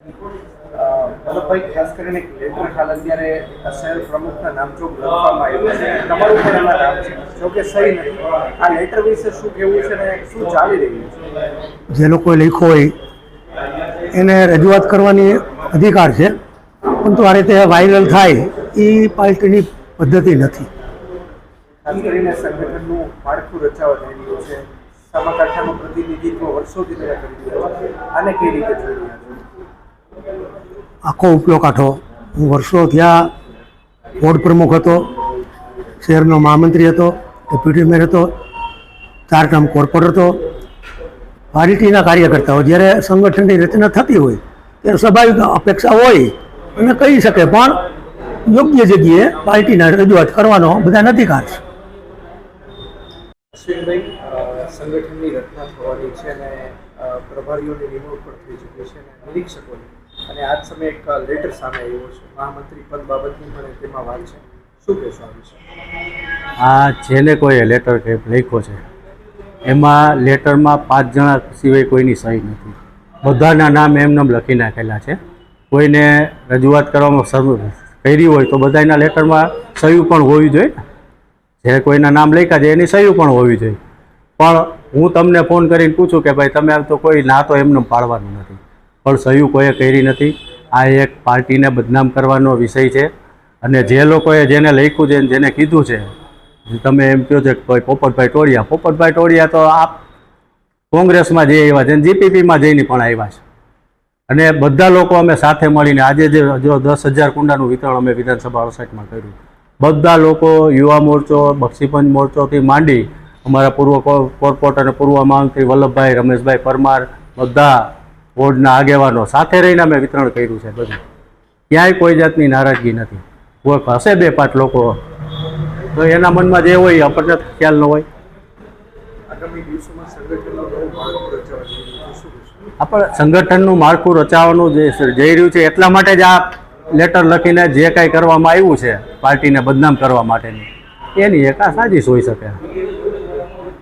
વલ્લભભાઈ ખાસ કરીને લેટર હાલ અત્યારે આ શહેર પ્રમુખના નામચોક લખવામાં આવ્યું છે. તમારું પણ એમાં નામ છે. જોકે સહી નથી. આ લેટર વિશે શું કહેવું છે ને શું ચાલી રહ્યું છે? જે લોકોએ લખ્યો હોય એને રજૂઆત કરવાની અધિકાર છે. પરંતુ આ રીતે વાયરલ થાય એ પાર્ટીની પદ્ધતિ નથી. ખાસ કરીને સંગઠનનું માળખું રચાવા થઈ રહ્યું છે. સાબરકાંઠાનું પ્રતિનિધિત્વ વર્ષોથી કરી રહ્યા અને આને કઈ રીતે જોઈ રહ્યા છો? આખો ઉપયોગ કાઢો હું વર્ષો ત્યાં બોર્ડ પ્રમુખ હતો, શહેરનો મહામંત્રી હતો ડેપ્યુટી મેયર હતો, ચાર ટર્મ કોર્પોરેટર હતો. પાર્ટીના કાર્યકર્તાઓ જ્યારે સંગઠનની રચના થતી હોય, ત્યારે સ્વાભાવિક અપેક્ષા હોય અને કહી શકે, પણ યોગ્ય જગ્યાએ પાર્ટીના રજૂઆત કરવાનો બધાને અધિકાર છે. સંગઠનની રચના થવાની છે અને પ્રભારીઓની નિમણૂક પણ થઈ ચૂકી છે અને નિરીક્ષકોની અને આજ સમયે એક લેટર સામે આવ્યો છે. મહામંત્રી પદ બાબતની પણ તેમાં વાત છે. શું કહેશો આ વિશે? આ જેને કોઈએ લેટર લખ્યો છે, એમાં લેટરમાં પાંચ જણા સિવાય કોઈની સહી નથી. બધાના નામ એમનેમ લખી નાખેલા છે. કોઈને રજૂઆત કરવામાં કરી હોય તો બધાના લેટરમાં સહી પણ હોવી જોઈએ. જે કોઈના નામ લખ્યા છે એની સહી પણ હોવી જોઈએ. પણ હું તમને ફોન કરીને પૂછું કે ભાઈ તમે તો કોઈ ના તો એમને પાડવાનું નથી. પણ સહી કોઈએ કરી નથી. આ એક પાર્ટીને બદનામ કરવાનો વિષય છે. અને જે લોકોએ જેને લખ્યું છે જેને કીધું છે, તમે એમ કહો છો કે પોપટભાઈ ટોળિયા પોપટભાઈ ટોળિયા તો આપ કોંગ્રેસમાં જઈ આવ્યા છે જીપીપીમાં જઈને પણ આવ્યા છે. અને બધા લોકો અમે સાથે મળીને આજે જે જો દસ હજાર કુંડાનું વિતરણ અમે વિધાનસભા સોસાયટીમાં કર્યું. બધા લોકો યુવા મોરચો, બક્ષીપંચ મોરચોથી માંડી અમારા પૂર્વ કોરપોર્ટ અને પૂર્વ મહામંત્રી વલ્લભભાઈ, રમેશભાઈ પરમાર, બધા બોર્ડના આગેવાનો સાથે રહીને અમે વિતરણ કર્યું છે બધું. ક્યાંય કોઈ જાતની નારાજગી નથી. કોઈ હશે બે પાંચ લોકો. તો એના મનમાં જે હોય આપણને ખ્યાલ ન હોય. આપણે સંગઠનનું માળખું રચાવાનું જે જઈ રહ્યું છે એટલા માટે જ આ લેટર લખીને જે કાંઈ કરવામાં આવ્યું છે પાર્ટીને બદનામ કરવા માટેની એની એક આ સાજિશ હોઈ શકે.